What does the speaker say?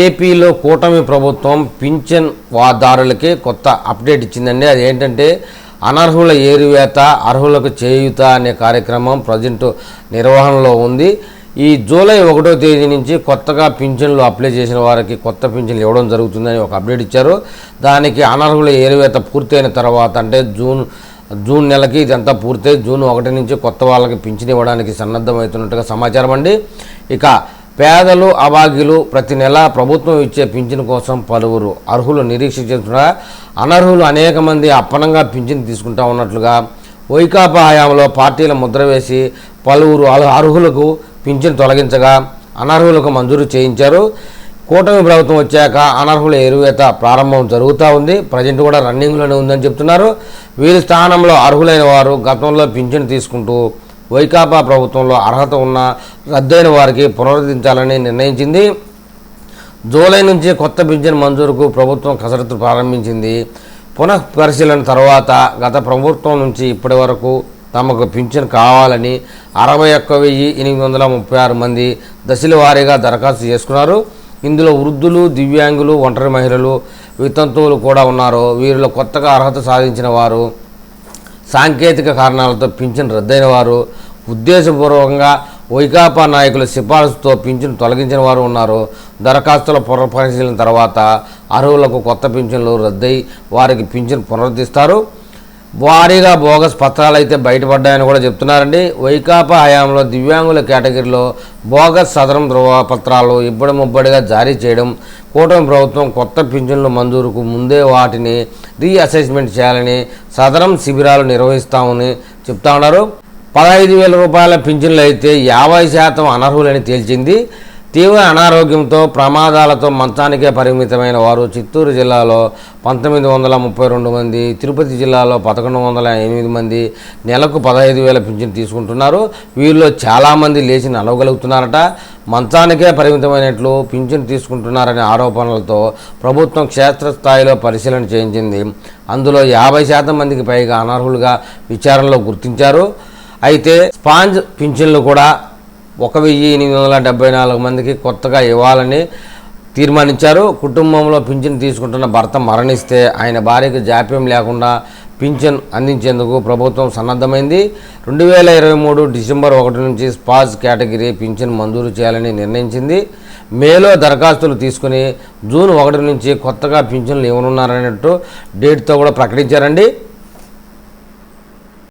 ఏపీలో కూటమి ప్రభుత్వం పింఛన్ వాదారులకి కొత్త అప్డేట్ ఇచ్చిందండి. అది ఏంటంటే అనర్హుల ఏరివేత అర్హులకు చేయుత అనే కార్యక్రమం ప్రజెంట్ నిర్వహణలో ఉంది. ఈ జూలై ఒకటో తేదీ నుంచి కొత్తగా పింఛన్లు అప్లై చేసిన వారికి కొత్త పింఛన్లు ఇవ్వడం జరుగుతుందని ఒక అప్డేట్ ఇచ్చారు. దానికి అనర్హుల ఏరివేత పూర్తయిన తర్వాత అంటే జూన్ జూన్ నెలకి ఇదంతా పూర్తయి జూన్ ఒకటి నుంచి కొత్త వాళ్ళకి పింఛన్ ఇవ్వడానికి సన్నద్ధమవుతున్నట్టుగా సమాచారం అండి. ఇక పేదలు అభాగ్యులు ప్రతి నెల ప్రభుత్వం ఇచ్చే పింఛన్ కోసం పలువురు అర్హులు నిరీక్షించుతున్నా అనర్హులు అనేక మంది అప్పనంగా పింఛన్ తీసుకుంటా ఉన్నట్లుగా వైకాపా హయాంలో పార్టీల ముద్ర వేసి పలువురు అర్హులకు పింఛన్ తొలగించగా అనర్హులకు మంజూరు చేయించారు. కూటమి ప్రభుత్వం వచ్చాక అనర్హుల ఎరువేత ప్రారంభం జరుగుతూ ఉంది. ప్రజెంట్ కూడా రన్నింగ్లోనే ఉందని చెప్తున్నారు. వీరి స్థానంలో అర్హులైన వారు గతంలో పింఛన్ తీసుకుంటూ వైకాపా ప్రభుత్వంలో అర్హత ఉన్న రద్దయిన వారికి పునరుద్ధరించాలని నిర్ణయించింది. జూలై నుంచి కొత్త పింఛన్ మంజూరుకు ప్రభుత్వం కసరత్తు ప్రారంభించింది. పునః పరిశీలన తర్వాత గత ప్రభుత్వం నుంచి ఇప్పటి వరకు తమకు పింఛన్ కావాలని అరవై ఒక్క వెయ్యి ఎనిమిది వందల ముప్పై ఆరు మంది దశల వారీగా దరఖాస్తు చేసుకున్నారు. ఇందులో వృద్ధులు దివ్యాంగులు ఒంటరి మహిళలు వితంతువులు కూడా ఉన్నారు. వీరిలో కొత్తగా అర్హత సాధించిన వారు సాంకేతిక కారణాలతో పింఛన్ రద్దయిన వారు ఉద్దేశపూర్వకంగా వైకాపా నాయకుల సిఫారసుతో పింఛను తొలగించిన వారు ఉన్నారు. దరఖాస్తుల పునఃపరిశీలన తర్వాత అర్హులకు కొత్త పింఛన్లు రద్దయి వారికి పింఛన్ పునరుద్ధిస్తారు. భారీగా బోగస్ పత్రాలు అయితే బయటపడ్డాయని కూడా చెప్తున్నారండి. వైకాపా హయాంలో దివ్యాంగుల కేటగిరీలో బోగస్ సదరం ధృవపత్రాలు ఇబ్బడి ముబ్బడిగా జారీ చేయడం కూటమి ప్రభుత్వం కొత్త పింఛన్లు మంజూరుకు ముందే వాటిని రీఅసెస్మెంట్ చేయాలని సదరం శిబిరాలు నిర్వహిస్తామని చెప్తా ఉన్నారు. పదహైదు వేల రూపాయల పింఛన్లు అయితే యాభై శాతం అనర్హులని తేల్చింది. తీవ్ర అనారోగ్యంతో ప్రమాదాలతో మంచానికే పరిమితమైన వారు చిత్తూరు జిల్లాలో పంతొమ్మిది వందల ముప్పై రెండు మంది తిరుపతి జిల్లాలో పదకొండు వందల ఎనిమిది మంది నెలకు పదహైదు వేల పింఛన్ తీసుకుంటున్నారు. వీరిలో చాలామంది లేచి నడవగలుగుతున్నారట. మంచానికే పరిమితమైనట్లు పింఛన్ తీసుకుంటున్నారనే ఆరోపణలతో ప్రభుత్వం క్షేత్రస్థాయిలో పరిశీలన చేయించింది. అందులో యాభై శాతం మందికి పైగా అనర్హులుగా విచారణలో గుర్తించారు. అయితే స్పాంజ్ పింఛన్లు కూడా ఒక వెయ్యి ఎనిమిది వందల డెబ్బై నాలుగు మందికి కొత్తగా ఇవ్వాలని తీర్మానించారు. కుటుంబంలో పింఛన్ తీసుకుంటున్న భర్త మరణిస్తే ఆయన భార్యకు జాప్యం లేకుండా పింఛన్ అందించేందుకు ప్రభుత్వం సన్నద్ధమైంది. రెండు వేల ఇరవై మూడు డిసెంబర్ ఒకటి నుంచి స్పాజ్ కేటగిరీ పింఛన్ మంజూరు చేయాలని నిర్ణయించింది. మేలో దరఖాస్తులు తీసుకుని జూన్ ఒకటి నుంచి కొత్తగా పింఛన్లు ఇవ్వనున్నారన్నట్టు డేట్తో కూడా ప్రకటించారండి.